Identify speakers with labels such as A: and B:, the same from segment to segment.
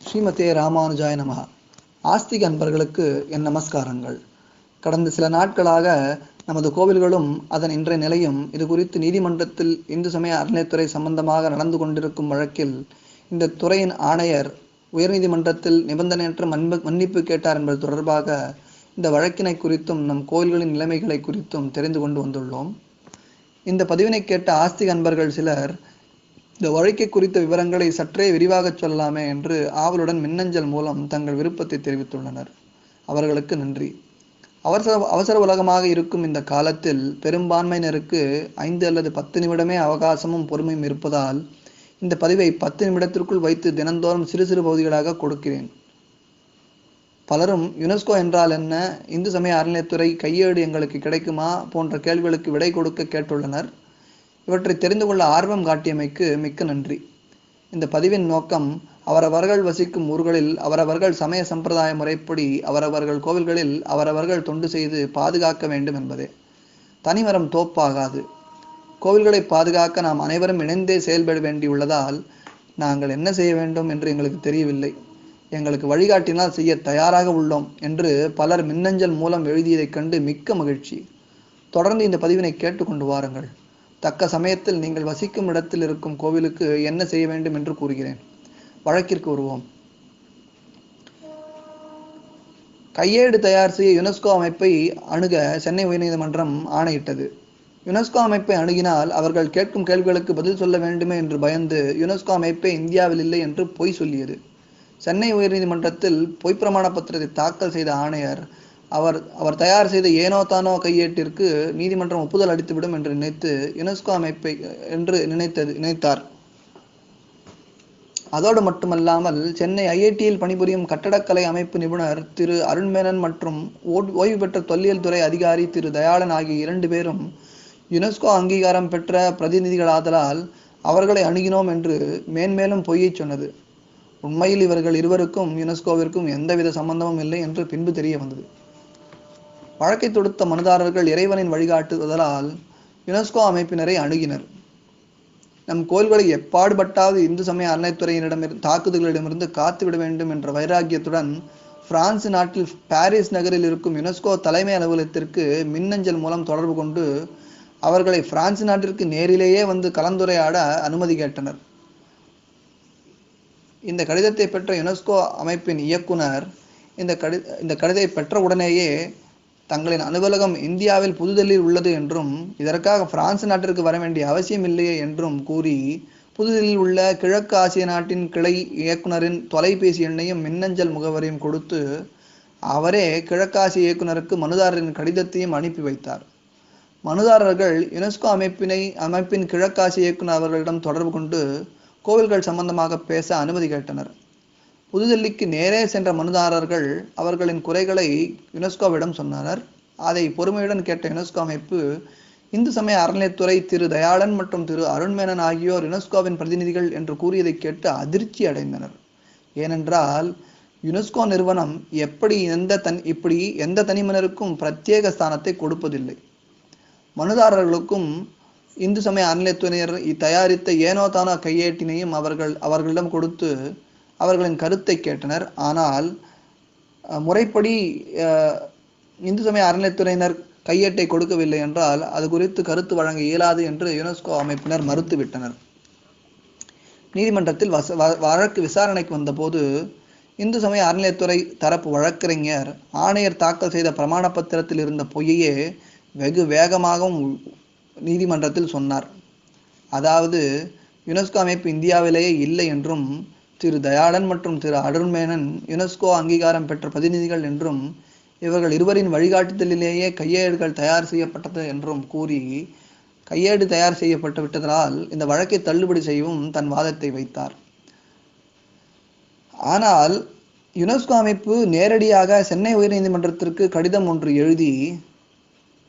A: ஸ்ரீமதே ராமானுஜாய நமகா ஆஸ்திக அன்பர்களுக்கு என் நமஸ்காரங்கள். கடந்த சில நாட்களாக நமது கோவில்களும் அதன் இன்றைய நிலையும் இது குறித்து நீதிமன்றத்தில் இந்து சமய அறநிலைத்துறை சம்பந்தமாக நடந்து கொண்டிருக்கும் வழக்கில் இந்த துறையின் ஆணையர் உயர்நீதிமன்றத்தில் நிபந்தனையற்ற மன்ப மன்னிப்பு கேட்டார் என்பது தொடர்பாக இந்த வழக்கினை குறித்தும் நம் கோயில்களின் நிலைமைகளை குறித்தும் தெரிந்து கொண்டு வந்துள்ளோம். இந்த பதிவினை கேட்ட ஆஸ்திக அன்பர்கள் சிலர் இந்த வழக்கை குறித்த விவரங்களை சற்றே விரிவாகச் சொல்லலாமே என்று ஆவலுடன் மின்னஞ்சல் மூலம் தங்கள் விருப்பத்தை தெரிவித்துள்ளனர். அவர்களுக்கு நன்றி. அவசர அவசர உலகமாக இருக்கும் இந்த காலத்தில் பெரும்பான்மையினருக்கு ஐந்து அல்லது பத்து நிமிடமே அவகாசமும் பொறுமையும் இருப்பதால் இந்த பதிவை பத்து நிமிடத்திற்குள் வைத்து தினந்தோறும் சிறு சிறு பகுதிகளாக கொடுக்கிறேன். பலரும் யுனெஸ்கோ என்றால் என்ன இந்து சமய அறநிலையத்துறை கையேடு எங்களுக்கு கிடைக்குமா போன்ற கேள்விகளுக்கு விடை கொடுக்க கேட்டுள்ளனர். இவற்றை தெரிந்து கொள்ள ஆர்வம் காட்டியமைக்கு மிக்க நன்றி. இந்த பதிவின் நோக்கம் அவரவர்கள் வசிக்கும் ஊர்களில் அவரவர்கள் சமய சம்பிரதாய முறைப்படி அவரவர்கள் கோவில்களில் அவரவர்கள் தொண்டு செய்து பாதுகாக்க வேண்டும் என்பதே. தனிமரம் தோப்பாகாது. கோவில்களை பாதுகாக்க நாம் அனைவரும் இணைந்தே செயல்பட வேண்டியுள்ளதால் நாங்கள் என்ன செய்ய வேண்டும் என்று எங்களுக்கு தெரியவில்லை. எங்களுக்கு வழிகாட்டினால் செய்ய தயாராக உள்ளோம் என்று பலர் மின்னஞ்சல் மூலம் எழுதியதைக் கண்டு மிக்க மகிழ்ச்சி. தொடர்ந்து இந்த பதிவினை கேட்டுக்கொண்டு வாருங்கள். தக்க சமயத்தில் நீங்கள் வசிக்கும் இடத்தில் இருக்கும் கோவிலுக்கு என்ன செய்ய வேண்டும் என்று கூறுகிறேன். வழக்கிற்கு வருவோம். கையேடு தயார் செய்ய யுனெஸ்கோ அமைப்பை அணுக சென்னை உயர்நீதிமன்றம் ஆணையிட்டது. யுனெஸ்கோ அமைப்பை அணுகினால் அவர்கள் கேட்கும் கேள்விகளுக்கு பதில் சொல்ல வேண்டுமே என்று பயந்து யுனெஸ்கோ அமைப்பே இந்தியாவில் இல்லை என்று பொய் சொல்லியது. சென்னை உயர்நீதிமன்றத்தில் பொய் பிரமாண பத்திரத்தை தாக்கல் செய்த ஆணையர் அவர் அவர் தயார் செய்த ஏனோ தானோ கையேட்டிற்கு நீதிமன்றம் ஒப்புதல் அளித்துவிடும் என்று நினைத்து யுனெஸ்கோ அமைப்பை என்று நினைத்தது நினைத்தார். அதோடு மட்டுமல்லாமல் சென்னை ஐஐடியில் பணிபுரியும் கட்டடக்கலை அமைப்பு நிபுணர் திரு அருண்மேனன் மற்றும் ஓய்வு பெற்ற தொல்லியல் துறை அதிகாரி திரு தயாளன் ஆகிய இரண்டு பேரும் யுனெஸ்கோ அங்கீகாரம் பெற்ற பிரதிநிதிகளாதலால் அவர்களை அணுகினோம் என்று மேன்மேலும் பொய்யை சொன்னது. உண்மையில் இவர்கள் இருவருக்கும் யுனெஸ்கோவிற்கும் எந்தவித சம்பந்தமும் இல்லை என்று பின்பு தெரிய வந்தது. வழக்கை தொடுத்த மனுதாரர்கள் இறைவனின் வழிகாட்டுதலால் யுனெஸ்கோ அமைப்பினரை அணுகினர். நம் கோயில்களை எப்பாடுபட்டாவது இந்து சமய அறநிலைத்துறையினரிடம் தாக்குதல்களிடமிருந்து காத்துவிட வேண்டும் என்ற வைராக்கியத்துடன் பிரான்ஸ் நாட்டில் பாரிஸ் நகரில் இருக்கும் யுனெஸ்கோ தலைமை அலுவலகத்திற்கு மின்னஞ்சல் மூலம் தொடர்பு கொண்டு அவர்களை பிரான்ஸ் நாட்டிற்கு நேரிலேயே வந்து கலந்துரையாட அனுமதி கேட்டனர். இந்த கடிதத்தை பெற்ற யுனெஸ்கோ அமைப்பின் இயக்குனர் இந்த கடி இந்த கடிதத்தை பெற்ற உடனேயே தங்களின் அலுவலகம் இந்தியாவில் புதுதில்லியில் உள்ளது என்றும் இதற்காக பிரான்ஸ் நாட்டிற்கு வர வேண்டிய அவசியம் இல்லையே என்றும் கூறி புதுதில்லியில் உள்ள கிழக்கு ஆசிய நாட்டின் கிளை இயக்குனரின் தொலைபேசி எண்ணையும் மின்னஞ்சல் முகவரியும் கொடுத்து அவரே கிழக்காசிய இயக்குனருக்கு மனுதாரரின் கடிதத்தையும் அனுப்பி வைத்தார். மனுதாரர்கள் யுனெஸ்கோ அமைப்பினை அமைப்பின் கிழக்காசிய இயக்குனர் அவர்களிடம் தொடர்பு கொண்டு கோவில்கள் சம்பந்தமாக பேச அனுமதி கேட்டனர். புதுதில்லிக்கு நேரே சென்ற மனுதாரர்கள் அவர்களின் குறைகளை யுனெஸ்கோவிடம் சொன்னனர் அதை பொறுமையுடன் கேட்ட யுனெஸ்கோ அமைப்பு இந்து சமய அறநிலையத்துறை திரு தயாளன் மற்றும் திரு அருண்மேனன் ஆகியோர் யுனெஸ்கோவின் பிரதிநிதிகள் என்று கூறியதை கேட்டு அதிர்ச்சி அடைந்தனர். ஏனென்றால் யுனெஸ்கோ நிறுவனம் எப்படி எந்த தன் இப்படி எந்த தனிமனருக்கும் பிரத்யேக ஸ்தானத்தை கொடுப்பதில்லை. மனுதாரர்களுக்கும் இந்து சமய அறநிலையத்துறையினர் தயாரித்த ஏனோ தானோ கையேட்டினையும் அவர்கள் அவர்களிடம் கொடுத்து அவர்களின் கருத்தை கேட்டனர். ஆனால் முறைப்படி இந்து சமய அறநிலையத்துறையினர் கையேட்டை கொடுக்கவில்லை என்றால் அது குறித்து கருத்து வழங்க இயலாது என்று யுனெஸ்கோ அமைப்பினர் மறுத்துவிட்டனர். நீதிமன்றத்தில் வச வழக்கு விசாரணைக்கு வந்தபோது இந்து சமய அறநிலையத்துறை தரப்பு வழக்கறிஞர் ஆணையர் தாக்கல் செய்த பிரமாண பத்திரத்தில் இருந்த பொய்யையே வெகு வேகமாகவும் நீதிமன்றத்தில் சொன்னார். அதாவது யுனெஸ்கோ அமைப்பு இந்தியாவிலேயே இல்லை என்றும் திரு தயாளன் மற்றும் திரு அருண்மேனன் யுனெஸ்கோ அங்கீகாரம் பெற்ற பிரதிநிதிகள் என்றும் இவர்கள் இருவரின் வழிகாட்டுதலிலேயே கையேடுகள் தயார் செய்யப்பட்டது என்றும் கூறி கையேடு தயார் செய்யப்பட்டு விட்டதால் இந்த வழக்கை தள்ளுபடி செய்யவும் தன் வாதத்தை வைத்தார். ஆனால் யுனெஸ்கோ அமைப்பு நேரடியாக சென்னை உயர்நீதிமன்றத்திற்கு கடிதம் ஒன்று எழுதி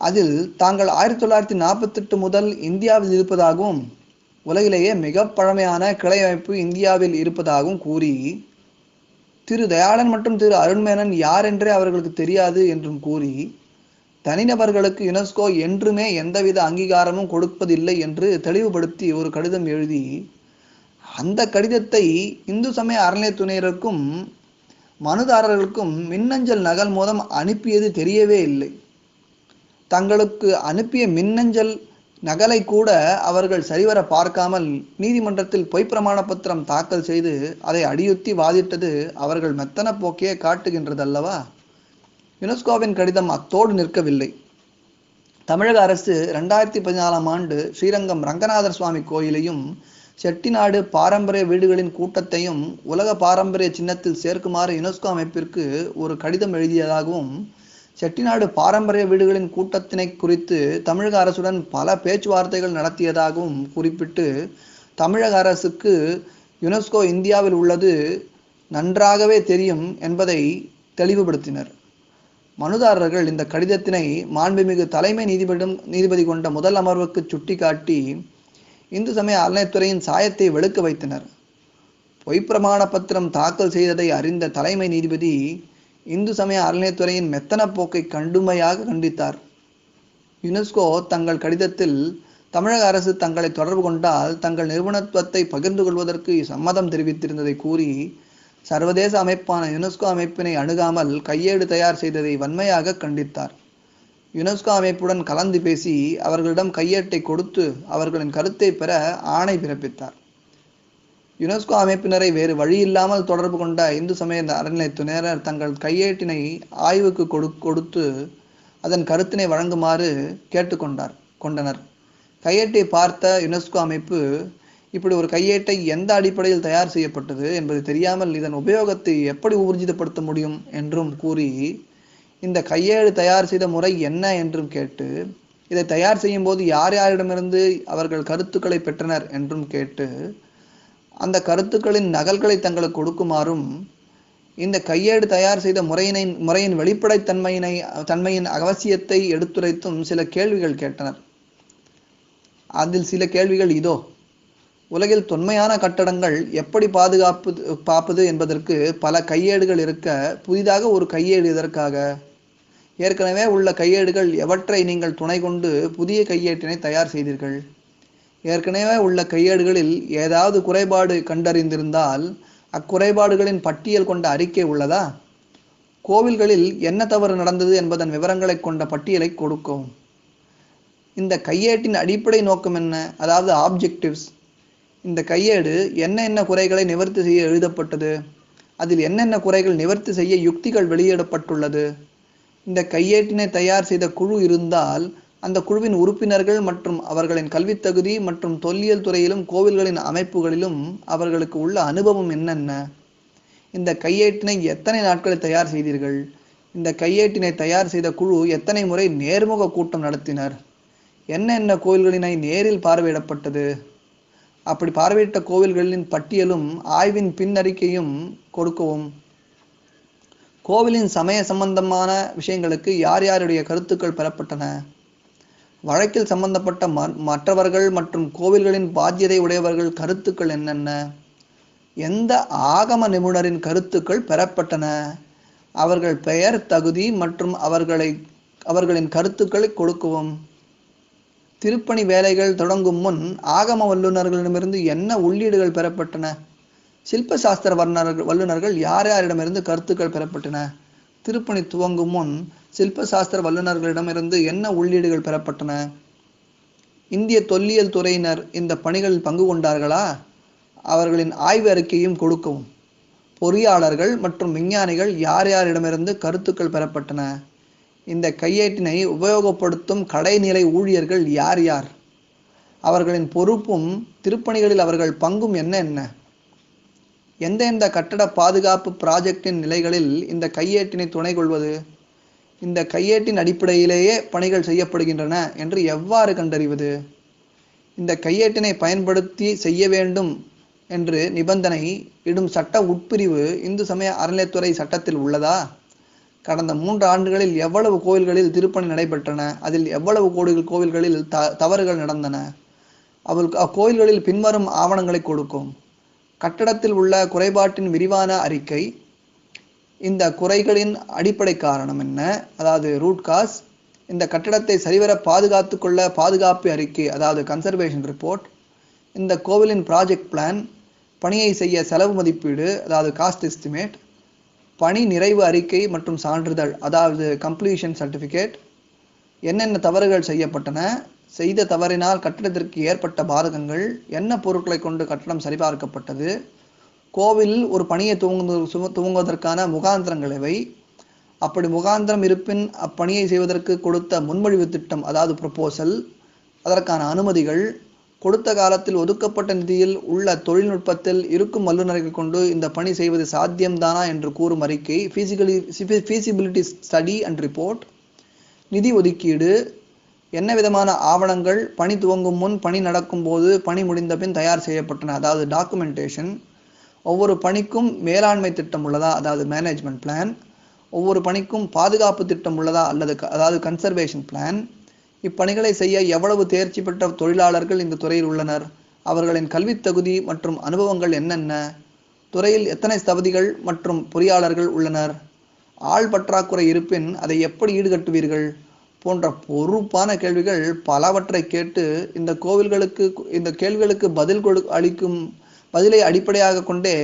A: அதில் தாங்கள் ஆயிரத்தி தொள்ளாயிரத்தி நாற்பத்தெட்டு முதல் இந்தியாவில் இருப்பதாகவும் உலகிலேயே மிக பழமையான கிளை அமைப்பு இந்தியாவில் இருப்பதாகவும் கூறி திரு தயாளன் மற்றும் திரு அருண்மேனன் யார் என்றே அவர்களுக்கு தெரியாது என்றும் கூறி தனிநபர்களுக்கு யுனெஸ்கோ என்றுமே எந்தவித அங்கீகாரமும் கொடுப்பதில்லை என்று தெளிவுபடுத்தி ஒரு கடிதம் எழுதி அந்த கடிதத்தை இந்து சமய அறநிலையத்துறையினருக்கும் மனுதாரர்களுக்கும் மின்னஞ்சல் நகல் மூலம் அனுப்பியது தெரியவே இல்லை. தங்களுக்கு அனுப்பிய மின்னஞ்சல் நகலை கூட அவர்கள் சரிவர பார்க்காமல் நீதிமன்றத்தில் பொய்ப்பிரமாண பத்திரம் தாக்கல் செய்து அதை அடியுத்தி வாதிட்டது அவர்கள் மெத்தன போக்கையே காட்டுகின்றதல்லவா? யுனெஸ்கோவின் கடிதம் அத்தோடு நிற்கவில்லை. தமிழக அரசு ரெண்டாயிரத்தி பதினாலாம் ஆண்டு ஸ்ரீரங்கம் ரங்கநாதர் சுவாமி கோயிலையும் செட்டிநாடு பாரம்பரிய வீடுகளின் கூட்டத்தையும் உலக பாரம்பரிய சின்னத்தில் சேர்க்குமாறு யுனெஸ்கோ அமைப்பிற்கு ஒரு கடிதம் எழுதியதாகவும் செட்டிநாடு பாரம்பரிய வீடுகளின் கூட்டத்தினை குறித்து தமிழக அரசுடன் பல பேச்சுவார்த்தைகள் நடத்தியதாகவும் குறிப்பிட்டு தமிழக அரசுக்கு யுனெஸ்கோ இந்தியாவில் உள்ளது நன்றாகவே தெரியும் என்பதை தெளிவுபடுத்தினர். மனுதாரர்கள் இந்த கடிதத்தினை மாண்புமிகு தலைமை நீதிபதியிடம் நீதிபதி கொண்ட முதல் அமர்வுக்கு சுட்டிக்காட்டி இந்து சமய அறநிலைத்துறையின் சாயத்தை வெளுக்க வைத்தனர். பொய்ப்பிரமாண பத்திரம் தாக்கல் செய்ததை அறிந்த தலைமை நீதிபதி இந்து சமய அறநிலையத்துறையின் மெத்தன போக்கை கடுமையாக கண்டித்தார். யுனெஸ்கோ தங்கள் கடிதத்தில் தமிழக அரசு தங்களை தொடர்பு கொண்டால் தங்கள் நிறுவனத்துவத்தை பகிர்ந்து கொள்வதற்கு சம்மதம் தெரிவித்திருந்ததை கூறி சர்வதேச அமைப்பான யுனெஸ்கோ அமைப்பினை அணுகாமல் கையேடு தயார் செய்ததை வன்மையாக கண்டித்தார். யுனெஸ்கோ அமைப்புடன் கலந்து பேசி அவர்களிடம் கையேட்டை கொடுத்து அவர்களின் கருத்தை பெற ஆணை பிறப்பித்தார். யுனெஸ்கோ அமைப்பினரை வேறு வழியில்லாமல் தொடர்பு கொண்ட இந்து சமய அறநிலையத்துறையினர் தங்கள் கையேட்டினை ஆய்வுக்கு கொடு கொடுத்து அதன் கருத்தினை வழங்குமாறு கேட்டுக்கொண்டார் கொண்டனர். கையேட்டை பார்த்த யுனெஸ்கோ அமைப்பு இப்படி ஒரு கையேட்டை எந்த அடிப்படையில் தயார் செய்யப்பட்டது என்பது தெரியாமல் இதன் உபயோகத்தை எப்படி ஊர்ஜிதப்படுத்த முடியும்? என்றும் கூறி இந்த கையேடு தயார் செய்த முறை என்ன? என்றும் கேட்டு இதை தயார் செய்யும் போது யார் யாரிடமிருந்து அவர்கள் கருத்துக்களை பெற்றனர்? என்றும் கேட்டு அந்த கருத்துக்களின் நகல்களை தங்களுக்கு கொடுக்குமாறும் இந்த கையேடு தயார் செய்த முறையினை முறையின் வெளிப்படைத்தன்மையினை தன்மையின் அவசியத்தை எடுத்துரைத்தும் சில கேள்விகள் கேட்டனர். அதில் சில கேள்விகள் இதோ உலகில் தொன்மையான கட்டடங்கள் எப்படி பாதுகாப்பு பார்ப்பது என்பதற்கு பல கையேடுகள் இருக்க புதிதாக ஒரு கையேடு இதற்காக ஏற்கனவே உள்ள கையேடுகள் எவற்றை நீங்கள் துணை கொண்டு புதிய கையேட்டினை தயார் செய்தீர்கள்? ஏற்கனவே உள்ள கையேடுகளில் ஏதாவது குறைபாடு கண்டறிந்திருந்தால் அக்குறைபாடுகளின் பட்டியல் கொண்ட அறிக்கை உள்ளதா? கோவில்களில் என்ன தவறு நடந்தது என்பதன் விவரங்களை கொண்ட பட்டியலை கொடுக்கவும். இந்த கையேட்டின் அடிப்படை நோக்கம் என்ன? அதாவது ஆப்ஜெக்டிவ்ஸ் இந்த கையேடு என்ன என்ன குறைகளை நிவர்த்தி செய்ய எழுதப்பட்டது? அதில் என்னென்ன குறைகள் நிவர்த்தி செய்ய யுக்திகள் வெளியிடப்பட்டுள்ளது? இந்த கையேட்டினை தயார் செய்த குழு இருந்தால் அந்த குழுவின் உறுப்பினர்கள் மற்றும் அவர்களின் கல்வித் தகுதி மற்றும் தொல்லியல் துறையிலும் கோவில்களின் அமைப்புகளிலும் அவர்களுக்கு உள்ள அனுபவம் என்னென்ன? இந்த கையேட்டினை எத்தனை நாட்களில் தயார் செய்தீர்கள்? இந்த கையேட்டினை தயார் செய்த குழு எத்தனை முறை நேர்முக கூட்டம் நடத்தினர்? என்னென்ன கோவில்களினை நேரில் பார்வையிடப்பட்டது? அப்படி பார்வையிட்ட கோவில்களின் பட்டியலும் ஆய்வின் பின்னறிக்கையும் கொடுக்கவும். கோவிலின் சமய சம்பந்தமான விஷயங்களுக்கு யார் யாருடைய கருத்துக்கள் பெறப்பட்டன? வழக்கில் சம்பந்தப்பட்ட மற்றவர்கள் மற்றும் கோவில்களின் பாத்தியதை உடையவர்கள் கருத்துக்கள் என்னென்ன? எந்த ஆகம நிபுணரின் கருத்துக்கள் பெறப்பட்டன? அவர்கள் பெயர் தகுதி மற்றும் அவர்களை அவர்களின் கருத்துக்களை கொடுக்கவும். திருப்பணி வேலைகள் தொடங்கும் முன் ஆகம வல்லுநர்களிடமிருந்து என்ன உள்ளீடுகள் பெறப்பட்டன? சில்ப சாஸ்திர வல்லுநர்கள் வல்லுநர்கள் யார் யாரிடமிருந்து கருத்துக்கள் பெறப்பட்டன? திருப்பணி துவங்கும் முன் சில்பசாஸ்திர வல்லுநர்களிடமிருந்து என்ன உள்ளீடுகள் பெறப்பட்டன? இந்திய தொல்லியல் துறையினர் இந்த பணிகளில் பங்கு கொண்டார்களா? அவர்களின் ஆய்வு அறிக்கையும் கொடுக்கவும். பொறியாளர்கள் மற்றும் விஞ்ஞானிகள் யார் யாரிடமிருந்து கருத்துக்கள் பெறப்பட்டன? இந்த கையேட்டினை உபயோகப்படுத்தும் கடைநிலை ஊழியர்கள் யார் யார்? அவர்களின் பொறுப்பும் திருப்பணிகளில் அவர்கள் பங்கும் என்ன என்ன? எந்த எந்த கட்டட பாதுகாப்பு ப்ராஜெக்டின் நிலைகளில் இந்த கையேட்டினை துணை கொள்வது? இந்த கையேட்டின் அடிப்படையிலேயே பணிகள் செய்யப்படுகின்றன என்று எவ்வாறு கண்டறிவது? இந்த கையேட்டினை பயன்படுத்தி செய்ய வேண்டும் என்று நிபந்தனை இடும் சட்ட உட்பிரிவு இந்து சமய அறநிலையத்துறை சட்டத்தில் உள்ளதா? கடந்த மூன்று ஆண்டுகளில் எவ்வளவு கோவில்களில் திருப்பணி நடைபெற்றன? அதில் எவ்வளவு கோடிகள் கோவில்களில் த தவறுகள் நடந்தன? அவள் அக்கோயில்களில் பின்வரும் ஆவணங்களை கொடுக்கும். கட்டடத்தில் உள்ள குறைபாட்டின் விரிவான அறிக்கை. இந்த குறைகளின் அடிப்படை காரணம் என்ன? அதாவது ரூட் காஸ் இந்த கட்டடத்தை சரிவர பாதுகாத்து கொள்ள பாதுகாப்பு அறிக்கை அதாவது கன்சர்வேஷன் ரிப்போர்ட் இந்த கோவிலின் ப்ராஜெக்ட் பிளான் பணியை செய்ய செலவு மதிப்பீடு அதாவது காஸ்ட் எஸ்டிமேட் பணி நிறைவு அறிக்கை மற்றும் சான்றிதழ் அதாவது கம்ப்ளீஷன் சர்டிஃபிகேட் என்னென்ன தவறுகள் செய்யப்பட்டன? செய்த தவறினால் கட்டிடத்திற்கு ஏற்பட்ட பாதகங்கள் என்ன பொருட்களை கொண்டு கட்டடம் சரிபார்க்கப்பட்டது? கோவிலில் ஒரு பணியை துவங்கு துவங்குவதற்கான முகாந்திரங்கள் எவை? அப்படி முகாந்திரம் இருப்பின் அப்பணியை செய்வதற்கு கொடுத்த முன்மொழிவு திட்டம் அதாவது ப்ரொபோசல் அதற்கான அனுமதிகள் கொடுத்த காலத்தில் ஒதுக்கப்பட்ட நிதியில் உள்ள தொழில்நுட்பத்தில் இருக்கும் வல்லுநர்கள் கொண்டு இந்த பணி செய்வது சாத்தியம்தானா என்று கூறும் அறிக்கை physically feasibility study and report நிதி ஒதுக்கீடு என்ன விதமான ஆவணங்கள் பணி துவங்கும் முன் பணி நடக்கும் போது பணி முடிந்த பின் தயார் செய்யப்பட்டன? அதாவது டாக்குமெண்டேஷன் ஒவ்வொரு பணிக்கும் மேலாண்மை திட்டம் உள்ளதா? அதாவது மேனேஜ்மெண்ட் பிளான் ஒவ்வொரு பணிக்கும் பாதுகாப்பு திட்டம் உள்ளதா? அல்லது அதாவது கன்சர்வேஷன் பிளான் இப்பணிகளை செய்ய எவ்வளவு தேர்ச்சி பெற்ற தொழிலாளர்கள் இந்த துறையில் உள்ளனர்? அவர்களின் கல்வித் தகுதி மற்றும் அனுபவங்கள் என்னென்ன? துறையில் எத்தனை தகுதிகள் மற்றும் பொறியாளர்கள் உள்ளனர்? ஆள் பற்றாக்குறை இருப்பின் அதை எப்படி ஈடுகட்டுவீர்கள்? போன்ற பொறுப்பான கேள்விகள் பலவற்றை கேட்டு இந்த கோவில்களுக்கு இந்த கேள்விகளுக்கு பதில் கொடு அளிக்கும் பதிலை அடிப்படையாக கொண்டே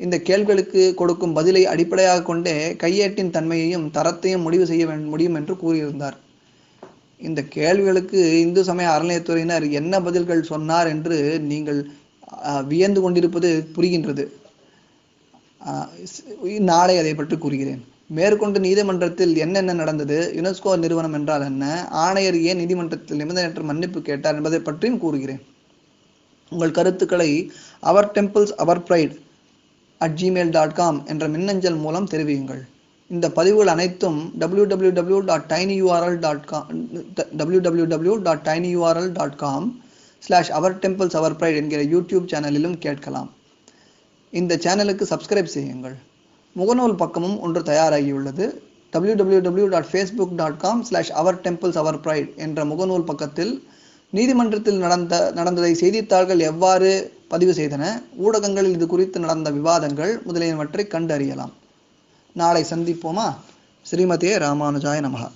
A: இந்த கேள்விகளுக்கு கொடுக்கும் பதிலை அடிப்படையாக கொண்டே கையேட்டின் தன்மையையும் தரத்தையும் முடிவு செய்ய முடியும் என்று கூறியிருந்தார். இந்த கேள்விகளுக்கு இந்து சமய அறநிலையத்துறையினர் என்ன பதில்கள் சொன்னார் என்று நீங்கள் வியந்து கொண்டிருப்பது புரிகின்றது. நாளை அதை பற்றி கூறுகிறேன். மேற்கொண்டு நீதிமன்றத்தில் என்னென்ன நடந்தது? யுனெஸ்கோ நிறுவனம் என்றால் என்ன? ஆணையர் ஏன் நீதிமன்றத்தில் நிபந்தனையற்ற மன்னிப்பு கேட்டார் என்பதை பற்றியும் கூறுகிறேன். உங்கள் கருத்துக்களை our temples our pride at Gmail dot com என்ற மின்னஞ்சல் மூலம் தெரிவியுங்கள். இந்த பதிவுகள் அனைத்தும் W W W dot tiny URL dot com W W W dot tiny URL dot com slash our temples our pride என்கிற யூடியூப் சேனலிலும் கேட்கலாம். இந்த சேனலுக்கு சப்ஸ்கிரைப் செய்யுங்கள். முகநூல் பக்கமும் ஒன்று தயாராகியுள்ளது. W W W dot Facebook dot com slash our temples our pride என்ற முகநூல் பக்கத்தில் நீதிமன்றத்தில் நடந்த நடந்ததை செய்தித்தாள்கள் எவ்வாறு பதிவு செய்தன ஊடகங்களில் இது குறித்து நடந்த விவாதங்கள் முதலியனவற்றை கண்டறியலாம். நாளை சந்திப்போமா? ஸ்ரீமதியே ராமானுஜாய நமகா